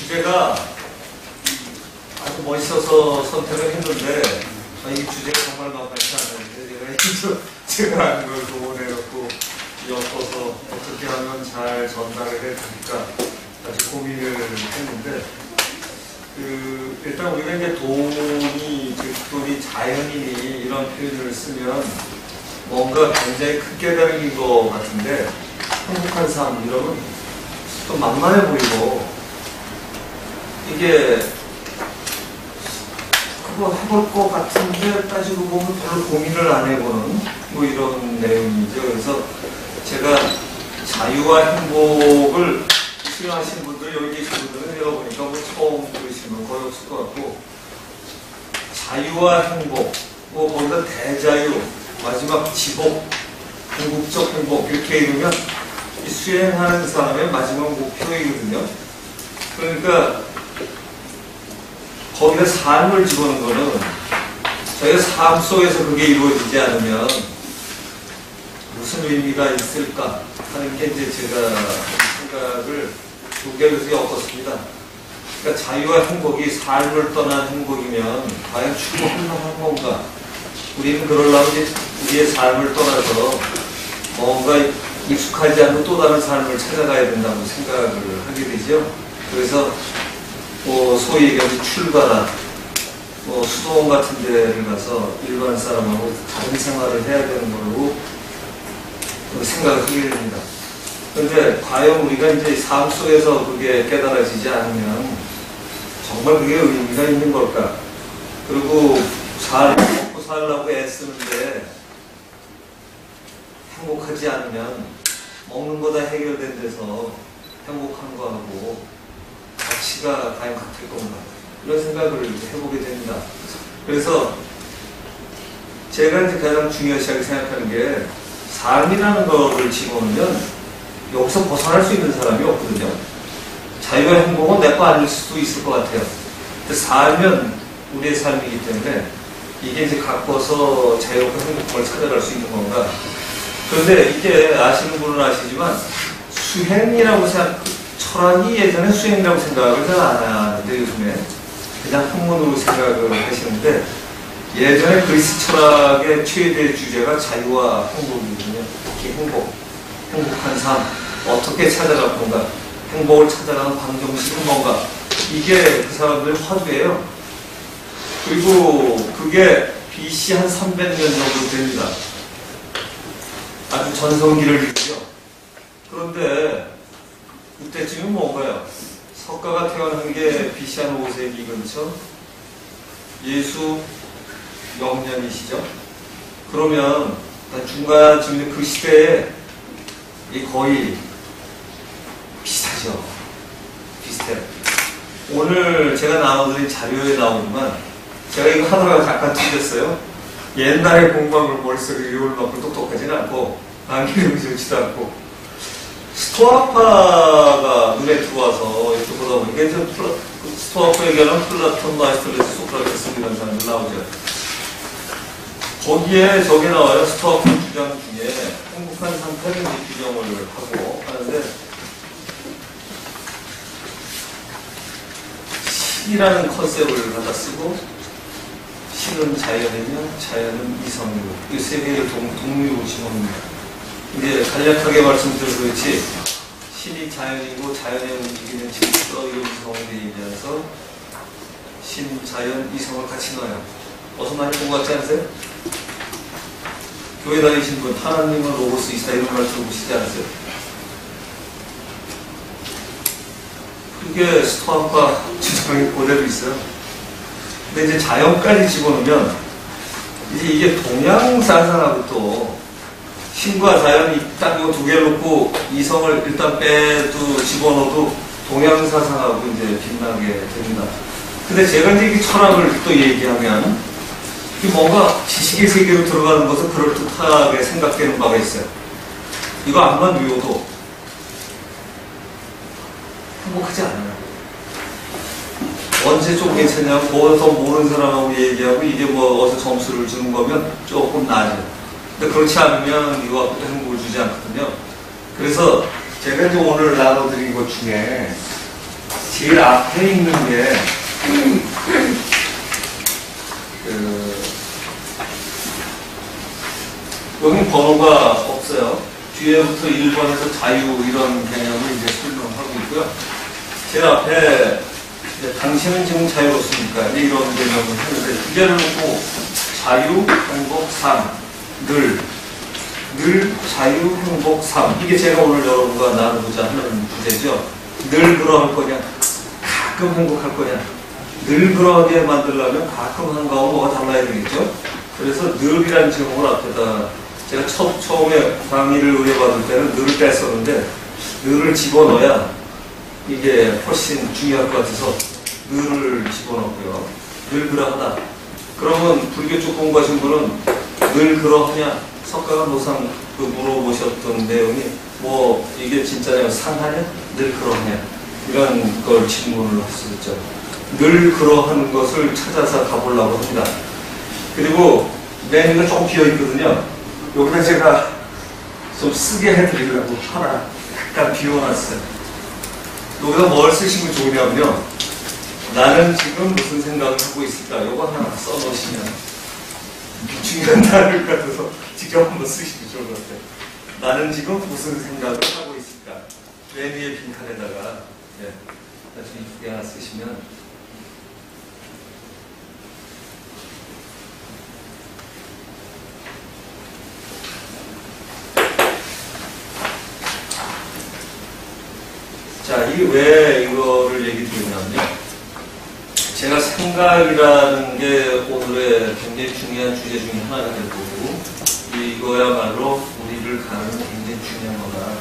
주제가 아주 멋있어서 선택을 했는데 아, 이 주제가 정말 만만치 않은데 제가 이저 제가 아는 걸 동원해갖고 엮어서 어떻게 하면 잘 전달을 해드릴까 아주 고민을 했는데 그 일단 우리가 이제 돈이 즉 돈이 자연인이 이런 표현을 쓰면 뭔가 굉장히 큰 깨달음인 것 같은데 행복한 삶 이러면 좀 만만해 보이고 이게 그거 해볼 것 같은데 따지고 보면 별로 고민을 안 해보는 뭐 이런 내용이죠. 그래서 제가 자유와 행복을 수용하시는 분들 여기 계신 분들은 제가 보니까 뭐 처음 들으시는 분 거의 없을 것 같고 자유와 행복 뭐 거기다 대자유 마지막 지복 궁극적 행복 이렇게 이 수행하는 사람의 마지막 목표이거든요. 그러니까 거기다 삶을 집어넣은 거는 저희가 삶 속에서 그게 이루어지지 않으면 무슨 의미가 있을까 하는 게 이제 제가 생각을 두 개를 엮었습니다. 그러니까 자유와 행복이 삶을 떠난 행복이면 과연 추구하는 건가? 우리는 그러려면 이제 우리의 삶을 떠나서 뭔가 익숙하지 않은 또 다른 삶을 찾아가야 된다고 생각을 하게 되죠. 그래서 뭐 소위 얘기하는 출가나 뭐 수도원 같은 데를 가서 일반 사람하고 다른 생활을 해야 되는 거라고 생각을 하게 됩니다. 근데 과연 우리가 이제 삶 속에서 그게 깨달아지지 않으면 정말 그게 의미가 있는 걸까? 그리고 살, 먹고 살라고 애쓰는데 행복하지 않으면 먹는 거다 해결된 데서 행복한 거하고 가치가 과연 같을 건가? 이런 생각을 해보게 됩니다. 그래서 제가 이제 가장 중요시하게 생각하는 게 삶이라는 거를 집어넣으면 여기서 벗어날 수 있는 사람이 없거든요. 자유와 행복은 내 거 아닐 수도 있을 것 같아요. 근데 삶은 우리의 삶이기 때문에 이게 이제 갖고서 자유와 행복을 찾아갈 수 있는 건가? 그런데 이게 아시는 분은 아시지만 수행이라고 생각, 철학이 예전에 수행이라고 생각을 잘 안 하는데 요즘에 그냥 학문으로 생각을 하시는데 예전에 그리스 철학의 최대 주제가 자유와 행복이거든요. 특히 행복, 행복한 삶, 어떻게 찾아갈 건가, 행복을 찾아가는 방정식은 뭔가 이게 그 사람들의 화두예요. 그리고 그게 BC 한 300년 정도 됩니다. 아주 전성기를 이루죠. 그런데 그때쯤은 뭔가요? 석가가 태어난 게 BC 한 5세기 근처 예수 영년이시죠. 그러면 중간쯤에 그 시대에 이 거의 비슷하죠. 비슷해요. 오늘 제가 나눠드린 자료에 나오지만 제가 이거 하다가 잠깐 틀렸어요. 옛날에 공부한 걸 머릿속에 이올 만큼 똑똑하지는 않고 안기름이 좋지도 않고 스토아파가 눈에 들어와서 이렇게 보다 보니까 이제 플라, 스토아파 얘기하는 플라톤, 마이스터레스, 소크라테스 이런 사람들 나오죠. 거기에 저게 나와요. 스토아파 주장 중에 행복한 상태를 규정을 하고 하는데 신이라는 컨셉을 갖다 쓰고 신은 자연이며 자연은 이성이고 이 세 개를 동, 동류로 집어넣습니다. 이제 간략하게 말씀드려서 그렇지 신이 자연이고 자연에 움직이는 질서 얘기해서 신, 자연, 이성을 같이 넣어요. 어서 많이 본 것 같지 않으세요? 교회 다니신 분 하나님은 로고스 이스타 이런 말 들어보시지 않으세요? 그게 스토아파 주장이 그대로 있어요. 근데 이제 자연까지 집어넣으면 이제 이게 동양 사상하고 또 신과 자연이 딱 이거 두 개를 놓고 이성을 일단 빼도 집어넣어도 동양사상하고 이제 빛나게 됩니다. 근데 제가 이제 이 철학을 또 얘기하면 이 뭔가 지식의 세계로 들어가는 것은 그럴듯하게 생각되는 바가 있어요. 이거 안만 외워도 행복하지 않아요. 언제 좀 괜찮냐고 뭐더 모르는 사람하고 얘기하고 이게 뭐 어디서 점수를 주는 거면 조금 나아져요. 근데 그렇지 않으면 이거 행복을 주지 않거든요. 그래서 제가 이제 오늘 나눠드린 것 중에 제일 앞에 있는 게, 그, 여기 번호가 없어요. 뒤에부터 1번에서 자유 이런 개념을 이제 설명하고 있고요. 제일 앞에 당신은 지금 자유롭습니까? 이런 개념을 하는데 주제를 놓고 자유, 행복, 삶, 늘, 늘 자유, 행복, 삶. 이게 제가 오늘 여러분과 나누고자 하는 주제죠. 늘 그러할 거냐, 가끔 행복할 거냐. 늘 그러하게 만들려면 가끔 한 거하고 뭐가 달라야 되겠죠? 그래서 늘이라는 제목을 앞에다 제가 처, 처음에 강의를 의뢰받을 때는 늘을 뺐었는데 늘을 집어넣어야 이게 훨씬 중요할 것 같아서 늘을 집어넣고요. 늘 그러하다. 그러면 불교 쪽 공부하신 분은 늘 그러하냐? 석가가 노상 그 물어보셨던 내용이 뭐 이게 진짜냐? 상하냐? 늘 그러하냐? 이런 걸 질문을 했었죠. 늘 그러한 것을 찾아서 가보려고 합니다. 그리고 메뉴가 조금 비어 있거든요. 여기다 제가 좀 쓰게 해드리려고 하나 약간 비워놨어요. 여기다 뭘 쓰시면 좋으냐면요. 나는 지금 무슨 생각을 하고 있을까? 요거 하나 써놓으시면 중요한 단어를 같아서 직접 한번 쓰시면 좋을 것 같아요. 나는 지금 무슨 생각을 하고 있을까? 맨 위에 빈칸에다가 네, 나중에 두 개 하나 쓰시면 자, 이게 왜 이거를 얘기 드리냐면요. 생각이라는 게 오늘의 굉장히 중요한 주제 중에 하나가 될 거고, 이거야말로 우리를 가는 굉장히 중요한 거다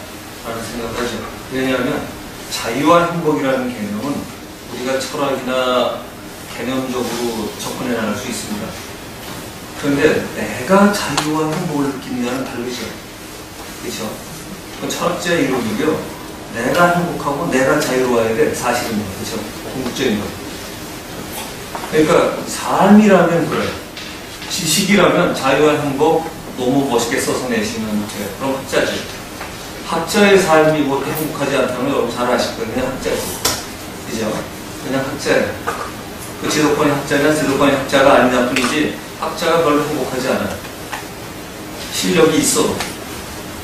라는 생각을 하죠. 왜냐하면 자유와 행복이라는 개념은 우리가 철학이나 개념적으로 접근해 나갈 수 있습니다. 그런데 내가 자유와 행복을 느끼느냐는 다르죠. 그렇죠? 그 철학자의 이론이고요. 내가 행복하고 내가 자유로워야 돼. 사실은요. 그렇죠? 궁극적인 거. 그러니까 삶이라면 그래. 지식이라면 자유와 행복 너무 멋있게 써서 돼요. 그럼 학자지. 학자의 삶이 뭐 행복하지 않다면 여러분 잘 아실 거예요. 학자지. 그죠? 그냥 학자예요. 그 지도권의 학자냐 지도권의 학자가 아니냐 뿐이지 학자가 별로 행복하지 않아요. 실력이 있어도.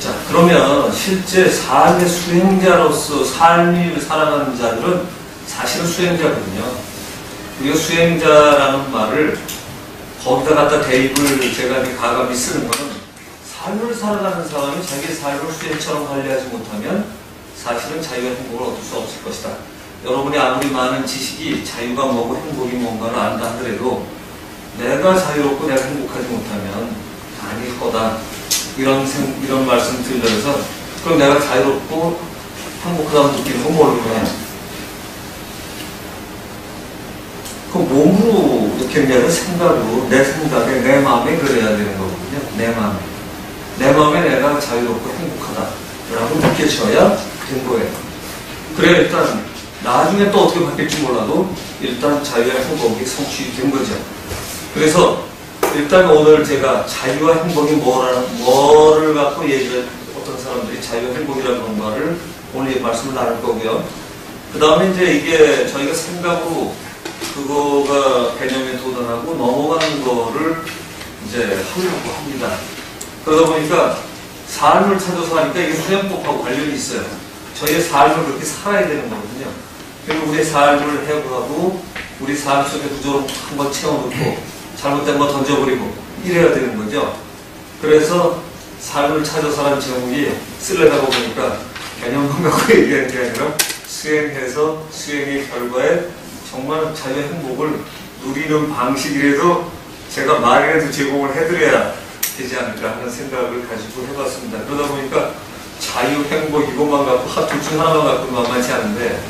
자, 그러면 실제 삶의 수행자로서 삶을 살아가는 자들은 사실은 수행자거든요. 우리가 수행자라는 말을 거기다 갖다 대입을 제가 가감히 쓰는 거는 삶을 살아가는 사람이 자기 삶을 수행처럼 관리하지 못하면 사실은 자유와 행복을 얻을 수 없을 것이다. 여러분이 아무리 많은 지식이 자유가 뭐고 행복이 뭔가를 안다 하더라도 내가 자유롭고 내가 행복하지 못하면 아닐 거다. 이런 생, 이런 말씀 드리면서 그럼 내가 자유롭고 행복하다고 느끼는 건 모르는 거야. 그 느끼는 생각으로 내 생각에 내 마음에 그래야 되는 거거든요. 내 마음에. 내 마음에 내가 자유롭고 행복하다라고 느껴져야 된 거예요. 그래 일단 나중에 또 어떻게 바뀔지 몰라도 일단 자유와 행복이 성취 된 거죠. 그래서 일단 오늘 제가 자유와 행복이 뭐라는, 뭐를 갖고 얘기를, 어떤 사람들이 자유와 행복이라는 건가를 오늘 말씀을 나눌 거고요. 그 다음에 이제 이게 저희가 생각으로 그거가 개념에 도달하고 넘어가는 거를 이제 하려고 합니다. 그러다 보니까 삶을 찾아서 하니까 이게 수행법하고 관련이 있어요. 저희의 삶을 그렇게 살아야 되는 거거든요. 그리고 우리의 삶을 해고하고 우리 삶 속에 구조를 한번 채워놓고 잘못된 거 던져버리고 이래야 되는 거죠. 그래서 삶을 찾아서 하는 제목이 쓸려다가 보니까 개념만 갖고 얘기하는 게 아니라 수행해서 수행의 결과에 정말 자유의 행복을 누리는 방식이라도 제가 말이라도 제공을 해드려야 되지 않을까 하는 생각을 가지고 해봤습니다. 그러다 보니까 자유, 행복 이것만 갖고 둘중 하나만 갖고 만만치 않은데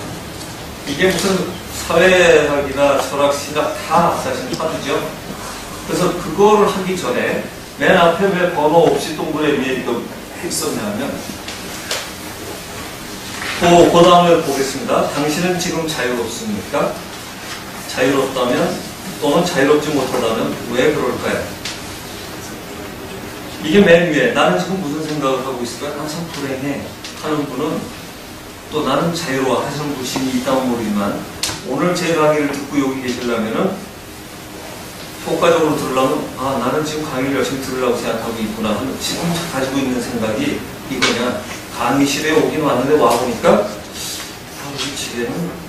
이게 무슨 사회학이나 철학, 신학 다 사실 파도죠. 그래서 그거를 하기 전에 맨 앞에 왜 번호 없이 동그라미 위에 이거 했었냐면 그, 그 다음을 보겠습니다. 당신은 지금 자유롭습니까? 자유롭다면 또는 자유롭지 못하다면 왜 그럴까요? 이게 맨 위에 나는 지금 무슨 생각을 하고 있을까? 나참 불행해 하는 분은 또 나는 자유로워 하시는 분이 있다면 모르지만 오늘 제 강의를 듣고 여기 계시려면은 효과적으로 들으려면 아 나는 지금 강의를 열심히 들으려고 생각하고 있구나 하는 지금 가지고 있는 생각이 이거냐 강의실에 오긴 왔는데 와보니까 아 우리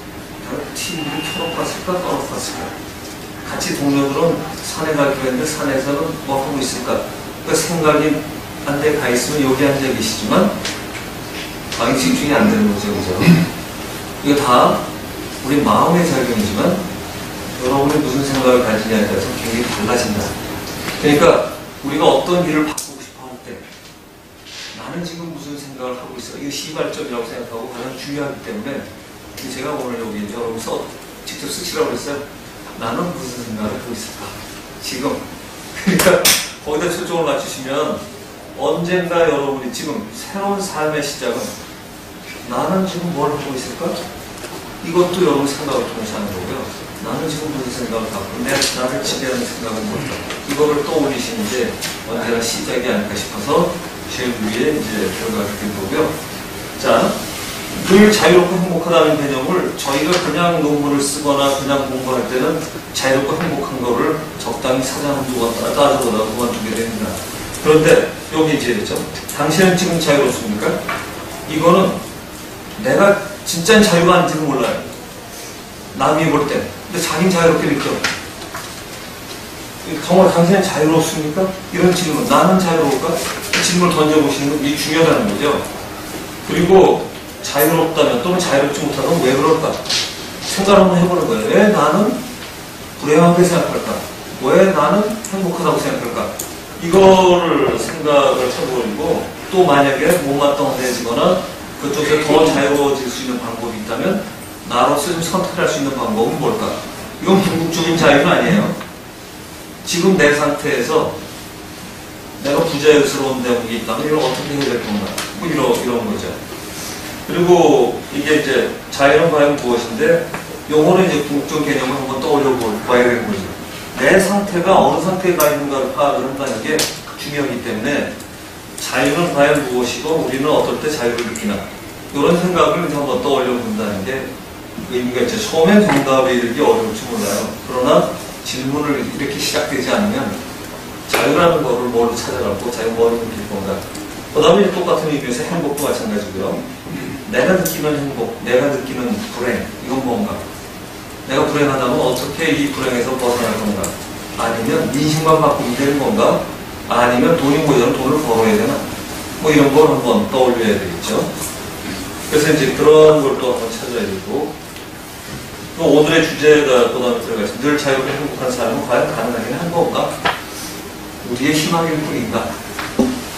다른 TV를 켜놓았을까 꺼놓았을까 같이 동료들은 산에 가기로 했는데 산에서는 뭐 하고 있을까 그 생각이 한 대 가 있으면 여기 앉아 계시지만 강의 집중이 안 되는 거죠 그죠 이거 다 우리 마음의 작용이지만 여러분이 무슨 생각을 가지냐에 따라서 굉장히 달라진다. 그러니까 우리가 어떤 일을 바꾸고 싶어 할 때 나는 지금 무슨 생각을 하고 있어. 이거 시발점이라고 생각하고 가장 중요하기 때문에 제가 오늘 여기 여러분 써 직접 쓰시라고 했어요. 나는 무슨 생각을 하고 있을까? 지금. 그러니까 거기다 초점을 맞추시면 언젠가 여러분이 지금 새로운 삶의 시작은 나는 지금 뭘 하고 있을까? 이것도 여러분 생각을 통해서 하는 거고요. 나는 지금 무슨 생각을 갖고 내 나를 지배하는 생각은 뭘까? 이거를 떠올리시는 게 언제나 시작이 아닐까 싶어서 제일 위에 이제 들어가게 된 거고요. 자, 늘 자유롭고 행복하다는 개념을 저희가 그냥 논문을 쓰거나 그냥 공부할 때는 자유롭고 행복한 거를 적당히 사장 한두가 따져보다 그만두게 됩니다. 그런데 여기 이제 있죠. 당신은 지금 자유롭습니까? 이거는 내가 진짜 자유가 아닌지는 몰라요. 남이 볼 때. 근데 자기는 자유롭게 느껴. 정말 당신은 자유롭습니까? 이런 질문. 나는 자유로울까? 이 질문을 던져보시는 게 중요하다는 거죠. 그리고 자유롭다면 또는 자유롭지 못하면 왜 그럴까? 생각을 한번 해보는 거예요. 왜 나는 불행하게 생각할까? 왜 나는 행복하다고 생각할까? 이거를 생각을 해버리고 또 만약에 못마땅해지거나 그쪽에서 더 자유로워질 수 있는 방법이 있다면 나로서 좀 선택할 수 있는 방법은 뭘까? 이건 궁극적인 자유는 아니에요. 지금 내 상태에서 내가 부자유스러운 대목이 있다면 이걸 어떻게 해야 될 건가? 뭐 이런, 이런 거죠. 그리고 이게 이제 자유는 과연 무엇인데 요거는 이제 궁극적 개념을 한번 떠올려 봐야 되는 거죠. 내 상태가 어느 상태에 가 있는가를 파악을 한다는 게 중요하기 때문에 자유는 과연 무엇이고 우리는 어떨 때 자유를 느끼나 이런 생각을 이제 한번 떠올려 본다는 게 의미가 있죠. 처음엔 정답에 이르기 어려울지 몰라요. 그러나 질문을 이렇게 시작되지 않으면 자유라는 거를 뭘로 찾아가고 자유 뭐를 느낄 건가. 그 다음에 똑같은 의미에서 행복도 마찬가지고요. 내가 느끼는 행복, 내가 느끼는 불행, 이건 뭔가. 내가 불행하다면 어떻게 이 불행에서 벗어날 건가? 아니면 인식만 바꾸면 되는 건가? 아니면 돈이 모자라 돈을 벌어야 되나? 뭐 이런 걸 한번 떠올려야 되겠죠. 그래서 이제 그런 걸 또 한번 찾아야 되고, 또 오늘의 주제가 또 다음에 들어가 있습니다. 늘 자유롭게 행복한 삶은 과연 가능하긴 한 건가? 우리의 희망일 뿐인가?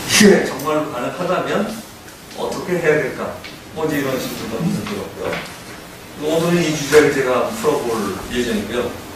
이게 정말로 가능하다면 어떻게 해야 될까? 이런 식으로 한번 들었고요. 오늘은 이 주제를 제가 풀어볼 예정이고요.